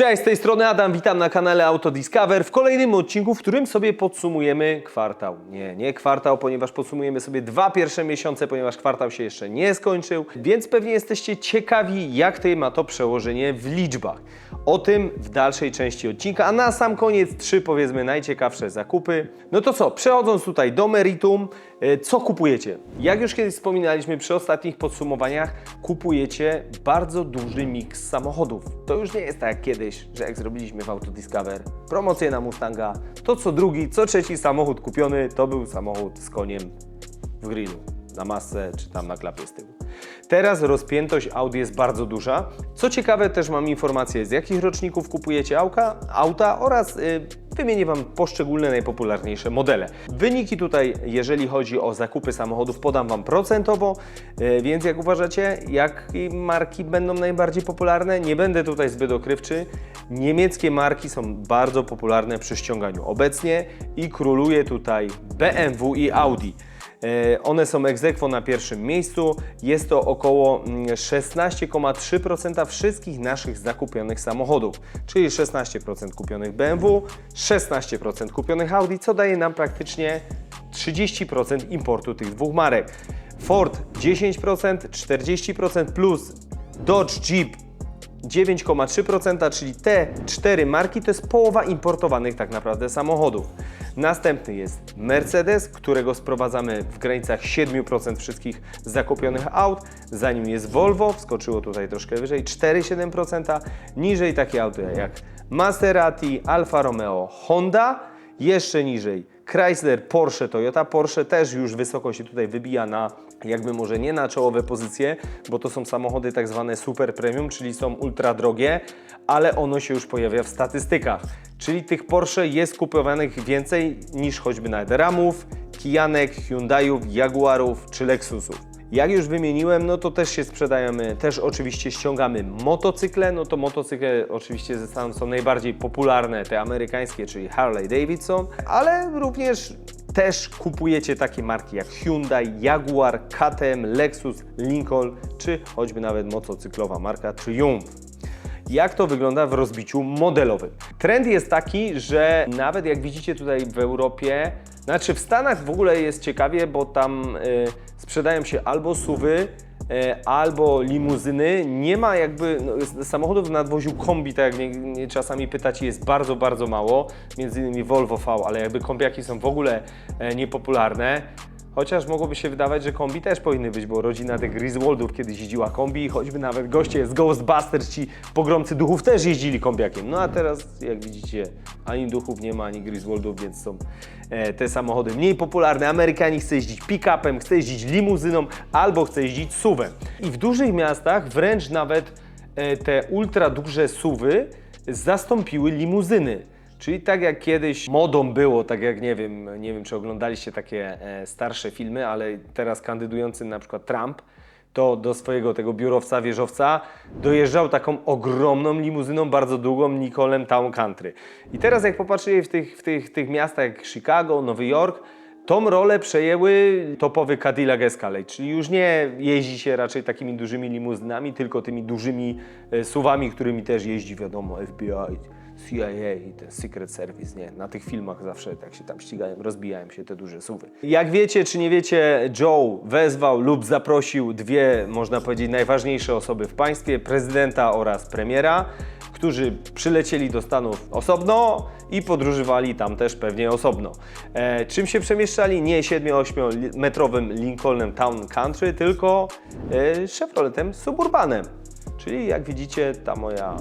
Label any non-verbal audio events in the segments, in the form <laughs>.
Cześć, z tej strony Adam, witam na kanale Autodiscover w kolejnym odcinku, w którym sobie podsumujemy kwartał. Nie, nie kwartał, ponieważ podsumujemy sobie dwa pierwsze miesiące, ponieważ kwartał się jeszcze nie skończył, więc pewnie jesteście ciekawi, jak to ma to przełożenie w liczbach. O tym w dalszej części odcinka, a na sam koniec trzy powiedzmy najciekawsze zakupy. No to co, przechodząc tutaj do meritum, co kupujecie? Jak już kiedyś wspominaliśmy przy ostatnich podsumowaniach, kupujecie bardzo duży miks samochodów. To już nie jest tak jak kiedyś, że jak zrobiliśmy w Autodiscover promocję na Mustanga, to co drugi, co trzeci samochód kupiony to był samochód z koniem w grillu, na masce czy tam na klapie z tyłu. Teraz rozpiętość Audi jest bardzo duża. Co ciekawe, też mam informacje, z jakich roczników kupujecie auka, auta oraz y, wymienię Wam poszczególne najpopularniejsze modele. Wyniki tutaj, jeżeli chodzi o zakupy samochodów, podam Wam procentowo, y, więc jak uważacie, jakie marki będą najbardziej popularne? Nie będę tutaj zbyt okrywczy. Niemieckie marki są bardzo popularne przy ściąganiu obecnie i króluje tutaj BMW i Audi. E, One są ex aequo na pierwszym miejscu. Jest to około mm, 16,3% wszystkich naszych zakupionych samochodów, czyli 16% kupionych BMW, 16% kupionych Audi, co daje nam praktycznie 30% importu tych dwóch marek. Ford 10%, 40% plus Dodge Jeep 9,3%, czyli te cztery marki to jest połowa importowanych tak naprawdę samochodów. Następny jest Mercedes, którego sprowadzamy w granicach 7% wszystkich zakupionych aut. Za nim jest Volvo, wskoczyło tutaj troszkę wyżej, 4,7%. Niżej takie auto jak Maserati, Alfa Romeo, Honda. Jeszcze niżej Chrysler, Porsche, Toyota. Porsche też już wysoko się tutaj wybija na jakby może nie na czołowe pozycje, bo to są samochody tak zwane super premium, czyli są ultra drogie, ale ono się już pojawia w statystykach. Czyli tych Porsche jest kupowanych więcej niż choćby nawet Ramów, Kijanek, Hyundaiów, Jaguarów czy Lexusów. Jak już wymieniłem, no to też się sprzedajemy, też oczywiście ściągamy motocykle, no to motocykle oczywiście ze Stanów są najbardziej popularne, te amerykańskie, czyli Harley Davidson, ale również też kupujecie takie marki jak Hyundai, Jaguar, KTM, Lexus, Lincoln, czy choćby nawet motocyklowa marka Triumph. Jak to wygląda w rozbiciu modelowym? Trend jest taki, że nawet jak widzicie tutaj w Europie, znaczy w Stanach w ogóle jest ciekawie, bo tam y, sprzedają się albo suwy, y, albo limuzyny. Nie ma jakby no, samochodów w nadwoziu kombi, tak jak czasami pytacie, jest bardzo, bardzo mało. Między innymi Volvo V, ale jakby kombiaki są w ogóle e, niepopularne. Chociaż mogłoby się wydawać, że kombi też powinny być, bo rodzina tych Griswoldów kiedyś jeździła kombi, choćby nawet goście z Ghostbusters, ci pogromcy duchów też jeździli kombiakiem. No a teraz, jak widzicie, ani duchów nie ma, ani Griswoldów, więc są e, te samochody mniej popularne. Amerykanie chce jeździć pick-upem, chce jeździć limuzyną albo chce jeździć suwem. I w dużych miastach wręcz nawet e, te ultra duże suwy zastąpiły limuzyny. Czyli tak jak kiedyś modą było, tak jak nie wiem, nie wiem czy oglądaliście takie e, starsze filmy, ale teraz kandydujący na przykład Trump, to do swojego tego biurowca, wieżowca dojeżdżał taką ogromną limuzyną, bardzo długą Nicolem Town Country. I teraz jak popatrzycie w tych, w tych, tych miastach jak Chicago, Nowy Jork, Tą rolę przejęły topowy Cadillac Escalade, czyli już nie jeździ się raczej takimi dużymi limuzynami, tylko tymi dużymi e, suwami, którymi też jeździ, wiadomo, FBI, CIA i ten Secret Service, nie? Na tych filmach zawsze tak się tam ścigają, rozbijają się te duże suwy. Jak wiecie czy nie wiecie, Joe wezwał lub zaprosił dwie, można powiedzieć, najważniejsze osoby w państwie, prezydenta oraz premiera którzy przylecieli do Stanów osobno i podróżowali tam też pewnie osobno. E, czym się przemieszczali? Nie 7-8 metrowym Lincolnem Town Country, tylko e, Chevroletem Suburbanem. Czyli jak widzicie, ta moja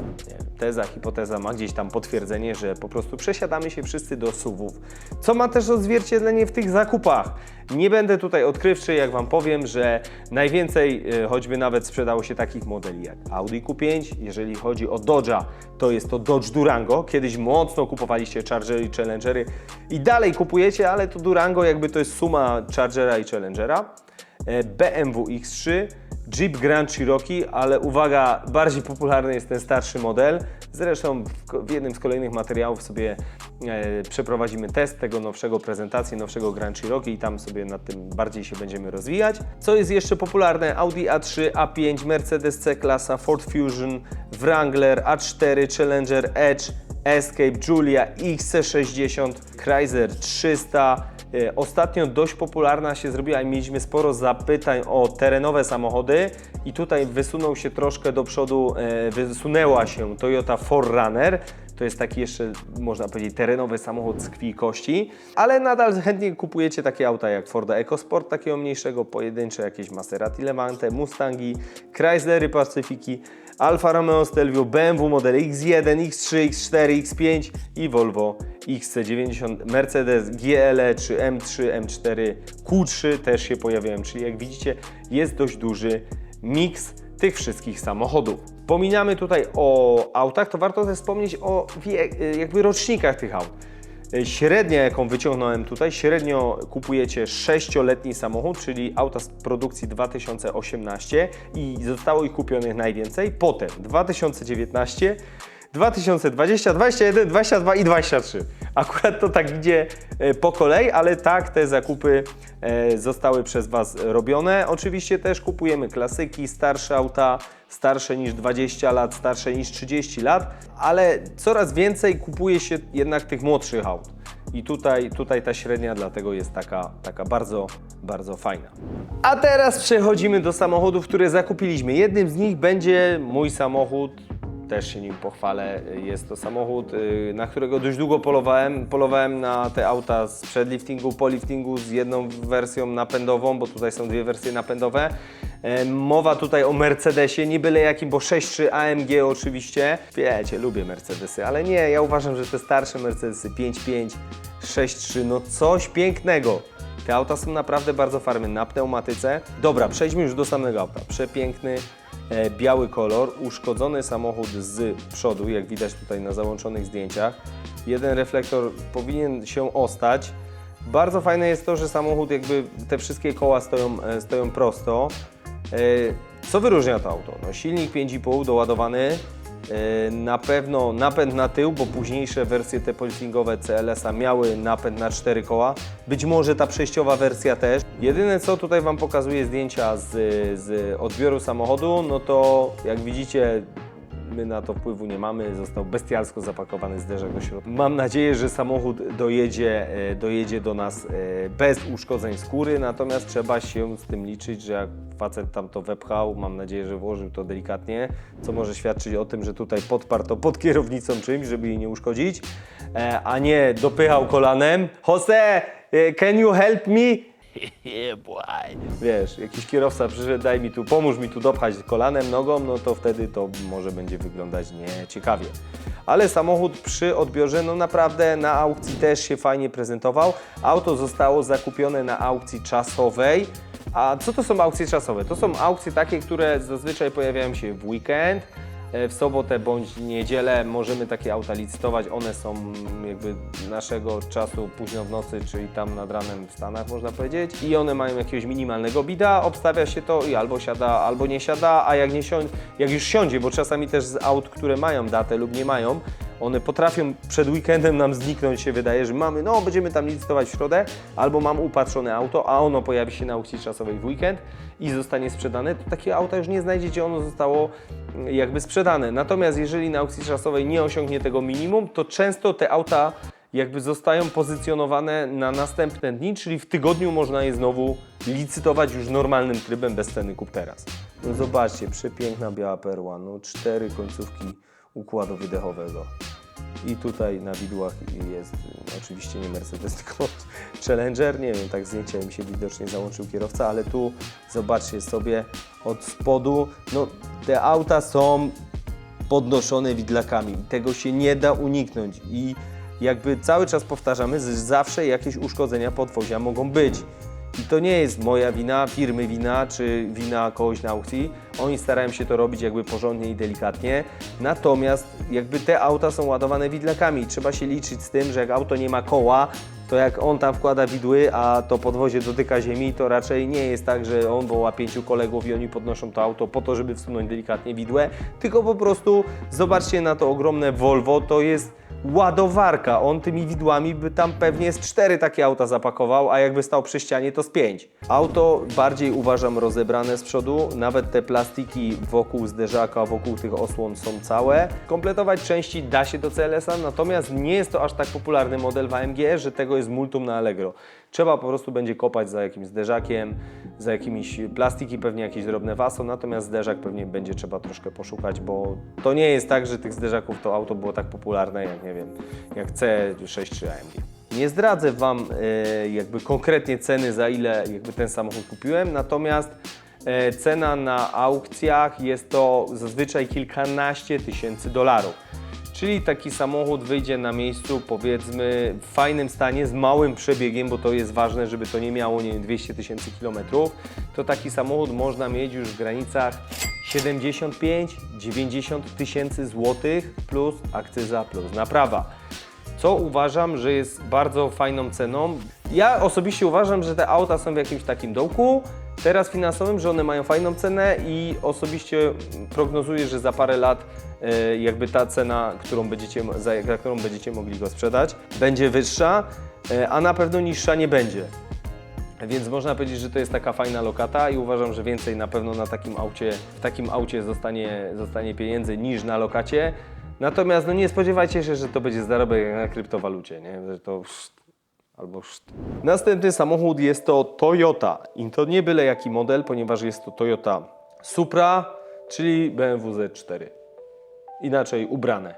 teza, hipoteza ma gdzieś tam potwierdzenie, że po prostu przesiadamy się wszyscy do SUVów. Co ma też odzwierciedlenie w tych zakupach. Nie będę tutaj odkrywczy, jak Wam powiem, że najwięcej, e, choćby nawet sprzedało się takich modeli jak Audi Q5. Jeżeli chodzi o Dodge'a, to jest to Dodge Durango. Kiedyś mocno kupowaliście Chargery i Challengery i dalej kupujecie, ale to Durango jakby to jest suma Chargera i Challengera. E, BMW X3, Jeep Grand Cherokee, ale uwaga, bardziej popularny jest ten starszy model. Zresztą w, jednym z kolejnych materiałów sobie e, przeprowadzimy test tego nowszego prezentacji, nowszego Grand Cherokee i tam sobie nad tym bardziej się będziemy rozwijać. Co jest jeszcze popularne? Audi A3, A5, Mercedes C-klasa, Ford Fusion, Wrangler, A4, Challenger, Edge, Escape, Julia, XC60, Chrysler 300. E, Ostatnio dość popularna się zrobiła i mieliśmy sporo zapytań o terenowe samochody i tutaj wysunął się troszkę do przodu, e, wysunęła się Toyota 4Runner. To jest taki jeszcze, można powiedzieć, terenowy samochód z krwi i kości, ale nadal chętnie kupujecie takie auta jak Forda EcoSport, takiego mniejszego, pojedyncze jakieś Maserati Levante, Mustangi, Chryslery Pacyfiki, Alfa Romeo Stelvio, BMW modele X1, X3, X4, X5 i Volvo XC90, Mercedes GLE czy M3, M4, Q3 też się pojawiają, czyli jak widzicie jest dość duży miks tych wszystkich samochodów. Pominamy tutaj o autach, to warto też wspomnieć o jakby rocznikach tych aut. Średnia, jaką wyciągnąłem tutaj, średnio kupujecie 6-letni samochód, czyli auta z produkcji 2018 i zostało ich kupionych najwięcej. Potem 2019, 2020, 21, 22 i 23. Akurat to tak idzie e, po kolei, ale tak te zakupy e, zostały przez Was robione. Oczywiście też kupujemy klasyki, starsze auta, starsze niż 20 lat, starsze niż 30 lat, ale coraz więcej kupuje się jednak tych młodszych aut. I tutaj, tutaj ta średnia dlatego jest taka, taka bardzo, bardzo fajna. A teraz przechodzimy do samochodów, które zakupiliśmy. Jednym z nich będzie mój samochód, też się nim pochwalę. Jest to samochód, y, na którego dość długo polowałem. Polowałem na te auta z przedliftingu, po liftingu z jedną wersją napędową, bo tutaj są dwie wersje napędowe. E, Mowa tutaj o Mercedesie, nie byle jakim, bo 6.3 AMG oczywiście. Wiecie, lubię Mercedesy, ale nie, ja uważam, że te starsze Mercedesy 5.5, 6.3, no coś pięknego. Te auta są naprawdę bardzo farmy na pneumatyce. Dobra, przejdźmy już do samego auta. Przepiękny, biały kolor, uszkodzony samochód z przodu, jak widać tutaj na załączonych zdjęciach. Jeden reflektor powinien się ostać. Bardzo fajne jest to, że samochód jakby te wszystkie koła stoją, e, stoją prosto. E, Co wyróżnia to auto? No, silnik 5,5 doładowany, e, na pewno napęd na tył, bo późniejsze wersje te politingowe CLS-a miały napęd na 4 koła. Być może ta przejściowa wersja też. Jedyne co tutaj Wam pokazuje zdjęcia z, z odbioru samochodu, no to jak widzicie My na to wpływu nie mamy, został bestialsko zapakowany zderzak do środka. Mam nadzieję, że samochód dojedzie, e, dojedzie do nas e, bez uszkodzeń skóry, natomiast trzeba się z tym liczyć, że jak facet tam to wepchał, mam nadzieję, że włożył to delikatnie, co może świadczyć o tym, że tutaj podparł to pod kierownicą czymś, żeby jej nie uszkodzić, e, a nie dopychał kolanem. Jose, can you help me? Wiesz, jakiś kierowca przyszedł, daj mi tu, pomóż mi tu dopchać kolanem, nogą, no to wtedy to może będzie wyglądać nieciekawie. Ale samochód przy odbiorze, no naprawdę na aukcji też się fajnie prezentował. Auto zostało zakupione na aukcji czasowej. A co to są aukcje czasowe? To są aukcje takie, które zazwyczaj pojawiają się w weekend, w sobotę bądź niedzielę możemy takie auta licytować. One są jakby naszego czasu późno w nocy, czyli tam nad ranem w Stanach można powiedzieć. I one mają jakiegoś minimalnego bida, obstawia się to i albo siada, albo nie siada, a jak, nie sią- jak już siądzie, bo czasami też z aut, które mają datę lub nie mają, one potrafią przed weekendem nam zniknąć, się wydaje, że mamy, no będziemy tam licytować w środę, albo mam upatrzone auto, a ono pojawi się na aukcji czasowej w weekend i zostanie sprzedane, to takie auta już nie znajdziecie, ono zostało mm, jakby sprzedane. Natomiast jeżeli na aukcji czasowej nie osiągnie tego minimum, to często te auta jakby zostają pozycjonowane na następne dni, czyli w tygodniu można je znowu licytować już normalnym trybem bez ceny kup teraz. No zobaczcie, przepiękna biała perła, no cztery końcówki układu wydechowego. I tutaj na widłach jest no, oczywiście nie Mercedes, <laughs> tylko Challenger. Nie wiem, tak zdjęcia mi się widocznie załączył kierowca, ale tu zobaczcie sobie od spodu. No, te auta są podnoszone widlakami. Tego się nie da uniknąć i jakby cały czas powtarzamy, zawsze jakieś uszkodzenia podwozia mogą być. I to nie jest moja wina, firmy wina, czy wina kogoś na aukcji. Oni starają się to robić jakby porządnie i delikatnie. Natomiast jakby te auta są ładowane widlakami. Trzeba się liczyć z tym, że jak auto nie ma koła, to jak on tam wkłada widły, a to podwozie dotyka ziemi, to raczej nie jest tak, że on woła pięciu kolegów i oni podnoszą to auto po to, żeby wsunąć delikatnie widłę, tylko po prostu zobaczcie na to ogromne Volvo, to jest ładowarka. On tymi widłami by tam pewnie z cztery takie auta zapakował, a jakby stał przy ścianie to z pięć. Auto bardziej uważam rozebrane z przodu, nawet te plastiki wokół zderzaka, wokół tych osłon są całe. Kompletować części da się do CLS-a, natomiast nie jest to aż tak popularny model w AMG, że tego jest multum na Allegro. Trzeba po prostu będzie kopać za jakimś zderzakiem, za jakimiś plastiki, pewnie jakieś drobne waso, natomiast zderzak pewnie będzie trzeba troszkę poszukać, bo to nie jest tak, że tych zderzaków to auto było tak popularne jak, nie wiem, jak C6 czy AMG. Nie zdradzę Wam e, jakby konkretnie ceny, za ile jakby ten samochód kupiłem, natomiast e, cena na aukcjach jest to zazwyczaj kilkanaście tysięcy dolarów. Czyli taki samochód wyjdzie na miejscu, powiedzmy, w fajnym stanie, z małym przebiegiem, bo to jest ważne, żeby to nie miało, nie wiem, 200 tysięcy kilometrów, to taki samochód można mieć już w granicach 75-90 tysięcy złotych plus akcyza plus naprawa. Co uważam, że jest bardzo fajną ceną. Ja osobiście uważam, że te auta są w jakimś takim dołku, teraz finansowym, że one mają fajną cenę i osobiście prognozuję, że za parę lat jakby ta cena, którą będziecie, za, za którą będziecie mogli go sprzedać, będzie wyższa, e, a na pewno niższa nie będzie. Więc można powiedzieć, że to jest taka fajna lokata i uważam, że więcej na pewno na takim aucie, w takim aucie zostanie, zostanie pieniędzy niż na lokacie. Natomiast no nie spodziewajcie się, że to będzie zarobek na kryptowalucie, nie? Że to albo szt. Następny samochód jest to Toyota i to nie byle jaki model, ponieważ jest to Toyota Supra, czyli BMW Z4. Inaczej ubrane.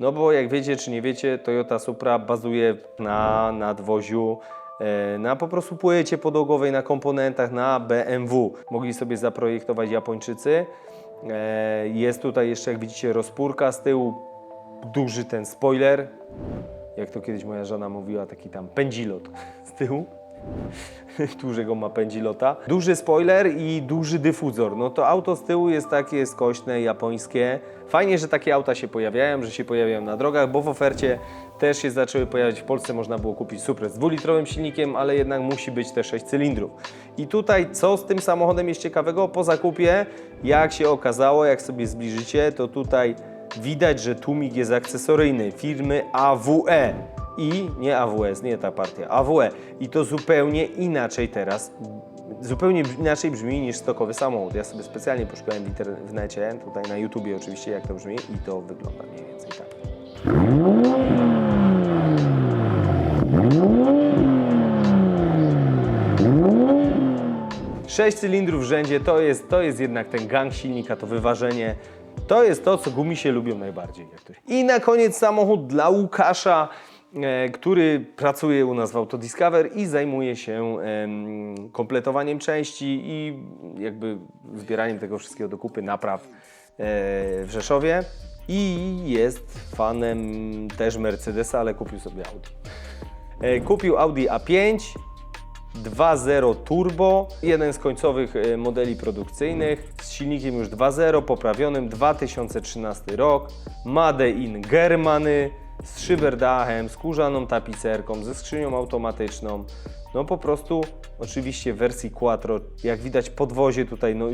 No bo jak wiecie czy nie wiecie, Toyota Supra bazuje na nadwoziu, e, na po prostu płycie podłogowej, na komponentach, na BMW. Mogli sobie zaprojektować Japończycy. E, Jest tutaj jeszcze, jak widzicie, rozpórka z tyłu, duży ten spoiler. Jak to kiedyś moja żona mówiła, taki tam pędzilot z tyłu. <laughs> Dużego ma pędzilota. Duży spoiler i duży dyfuzor. No to auto z tyłu jest takie skośne, japońskie. Fajnie, że takie auta się pojawiają, że się pojawiają na drogach, bo w ofercie też się zaczęły pojawiać. W Polsce można było kupić Supra z dwulitrowym silnikiem, ale jednak musi być te 6 cylindrów. I tutaj co z tym samochodem jest ciekawego? Po zakupie, jak się okazało, jak sobie zbliżycie, to tutaj widać, że tłumik jest akcesoryjny firmy AWE. I nie AWS, nie ta partia, AWE. I to zupełnie inaczej teraz, zupełnie inaczej brzmi niż stokowy samochód. Ja sobie specjalnie poszukałem w internecie, tutaj na YouTubie oczywiście, jak to brzmi i to wygląda mniej więcej tak. 6 cylindrów w rzędzie to jest, to jest jednak ten gang silnika, to wyważenie. To jest to, co gumisie lubią najbardziej. się- I na koniec samochód dla Łukasza, e, który pracuje u nas w Autodiscover i zajmuje się em, kompletowaniem części i jakby zbieraniem tego wszystkiego do kupy napraw e, w Rzeszowie. I jest fanem też Mercedesa, ale kupił sobie Audi. E, Kupił Audi A5, 2.0 turbo, jeden z końcowych e, modeli produkcyjnych z silnikiem już 2.0 poprawionym 2013 rok, Made in Germany z szyberdachem, skórzaną tapicerką, ze skrzynią automatyczną. No po prostu oczywiście w wersji Quattro, jak widać podwozie tutaj no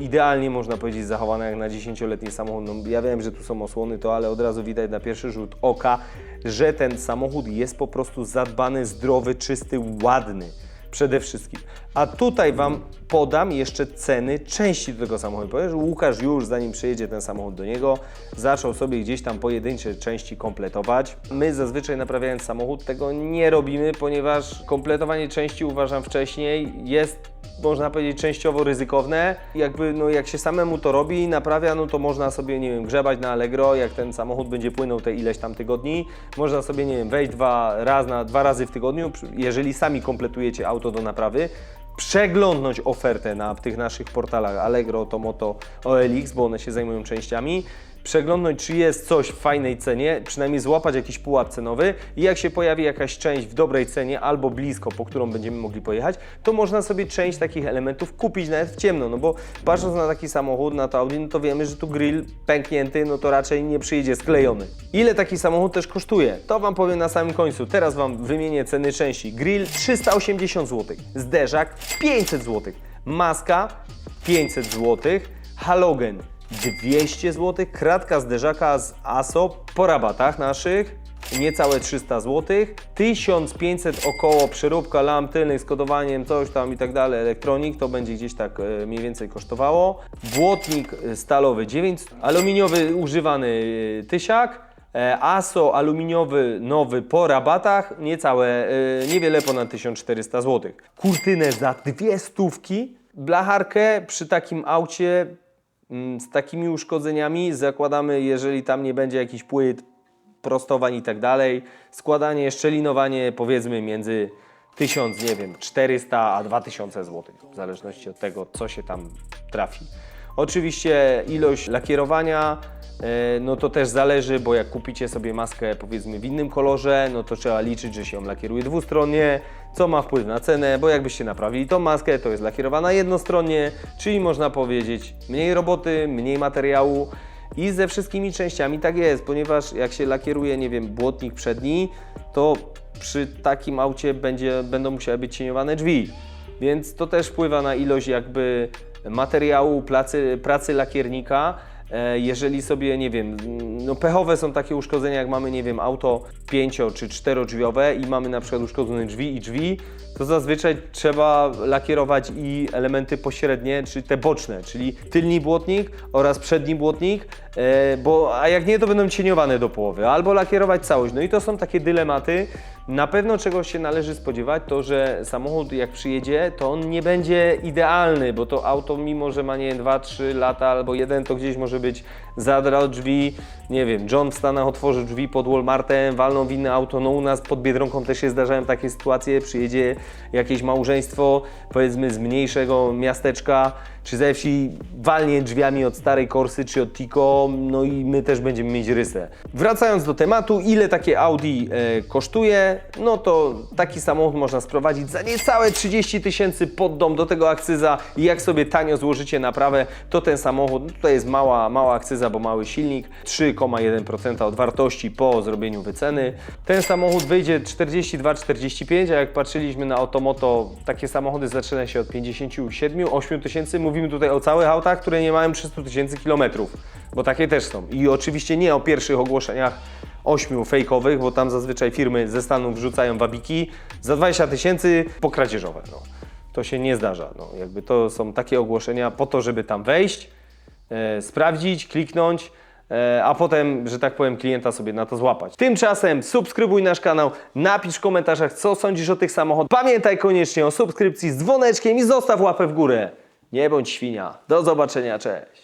idealnie można powiedzieć zachowane jak na 10-letni samochód. No, ja wiem, że tu są osłony to, ale od razu widać na pierwszy rzut oka, że ten samochód jest po prostu zadbany, zdrowy, czysty, ładny przede wszystkim. A tutaj Wam podam jeszcze ceny części do tego samochodu. Powiem, że Łukasz już zanim przyjedzie ten samochód do niego, zaczął sobie gdzieś tam pojedyncze części kompletować. My zazwyczaj naprawiając samochód tego nie robimy, ponieważ kompletowanie części uważam wcześniej jest można powiedzieć częściowo ryzykowne. Jakby no jak się samemu to robi i naprawia, no to można sobie, nie wiem, grzebać na Allegro, jak ten samochód będzie płynął te ileś tam tygodni. Można sobie, nie wiem, wejść dwa, raz na, dwa razy w tygodniu, jeżeli sami kompletujecie auto do naprawy, przeglądnąć ofertę na tych naszych portalach Allegro, Tomoto, OLX, bo one się zajmują częściami, przeglądnąć, czy jest coś w fajnej cenie, przynajmniej złapać jakiś pułap cenowy i jak się pojawi jakaś część w dobrej cenie albo blisko, po którą będziemy mogli pojechać, to można sobie część takich elementów kupić nawet w ciemno, no bo patrząc na taki samochód, na to Audi, no to wiemy, że tu grill pęknięty, no to raczej nie przyjedzie sklejony. Ile taki samochód też kosztuje? To Wam powiem na samym końcu. Teraz Wam wymienię ceny części. Grill 380 zł, zderzak 500 zł, maska 500 zł, halogen 200 zł, kratka zderzaka z ASO po rabatach naszych, niecałe 300 zł, 1500 około przeróbka lamp tylnych z kodowaniem, coś tam i tak dalej, elektronik, to będzie gdzieś tak e, mniej więcej kosztowało. Błotnik e, stalowy 900, aluminiowy używany e, tysiak, ASO aluminiowy nowy po rabatach, niecałe, niewiele ponad 1400 zł. Kurtynę za dwie stówki, blacharkę przy takim aucie z takimi uszkodzeniami zakładamy, jeżeli tam nie będzie jakichś płyt, prostowań i tak dalej, składanie, szczelinowanie powiedzmy między 1000, nie wiem, 400 a 2000 zł, w zależności od tego, co się tam trafi. Oczywiście ilość lakierowania, no to też zależy, bo jak kupicie sobie maskę powiedzmy w innym kolorze, no to trzeba liczyć, że się ją lakieruje dwustronnie, co ma wpływ na cenę, bo jakbyście naprawili tą maskę, to jest lakierowana jednostronnie, czyli można powiedzieć mniej roboty, mniej materiału, i ze wszystkimi częściami tak jest, ponieważ jak się lakieruje, nie wiem, błotnik przedni, to przy takim aucie będzie, będą musiały być cieniowane drzwi. Więc to też wpływa na ilość jakby materiału, pracy lakiernika. E, Jeżeli sobie, nie wiem, no pechowe są takie uszkodzenia, jak mamy, nie wiem, auto pięcio czy czterodrzwiowe i mamy na przykład uszkodzone drzwi i drzwi, to zazwyczaj trzeba lakierować i elementy pośrednie, czy te boczne, czyli tylni błotnik oraz przedni błotnik, e, bo a jak nie, to będą cieniowane do połowy, albo lakierować całość. No i to są takie dylematy. Na pewno czegoś się należy spodziewać, to że samochód jak przyjedzie, to on nie będzie idealny, bo to auto mimo, że ma nie 2-3 lata albo jeden, to gdzieś może być zadrał drzwi, nie wiem, John w Stanach otworzył drzwi pod Walmartem, walnął w inne auto, no u nas pod Biedronką też się zdarzają takie sytuacje, przyjedzie jakieś małżeństwo, powiedzmy z mniejszego miasteczka, czy ze wsi walnie drzwiami od starej Korsy czy od Tico, no i my też będziemy mieć rysę. Wracając do tematu, ile takie Audi e, kosztuje, no to taki samochód można sprowadzić za niecałe 30 tysięcy pod dom, do tego akcyza i jak sobie tanio złożycie naprawę, to ten samochód, no tutaj jest mała, mała akcyza, bo mały silnik, 3,1% od wartości po zrobieniu wyceny. Ten samochód wyjdzie 42-45, a jak patrzyliśmy na Automoto, takie samochody zaczynają się od 57-8 tysięcy. Mówimy tutaj o całych autach, które nie mają 300 tysięcy kilometrów, bo takie też są. I oczywiście nie o pierwszych ogłoszeniach ośmiu fejkowych, bo tam zazwyczaj firmy ze Stanów wrzucają wabiki za 20 tysięcy pokradzieżowe. No. To się nie zdarza. No. Jakby to są takie ogłoszenia po to, żeby tam wejść, e, sprawdzić, kliknąć, e, a potem, że tak powiem, klienta sobie na to złapać. Tymczasem subskrybuj nasz kanał, napisz w komentarzach, co sądzisz o tych samochodach. Pamiętaj koniecznie o subskrypcji z dzwoneczkiem i zostaw łapę w górę. Nie bądź świnia. Do zobaczenia, cześć.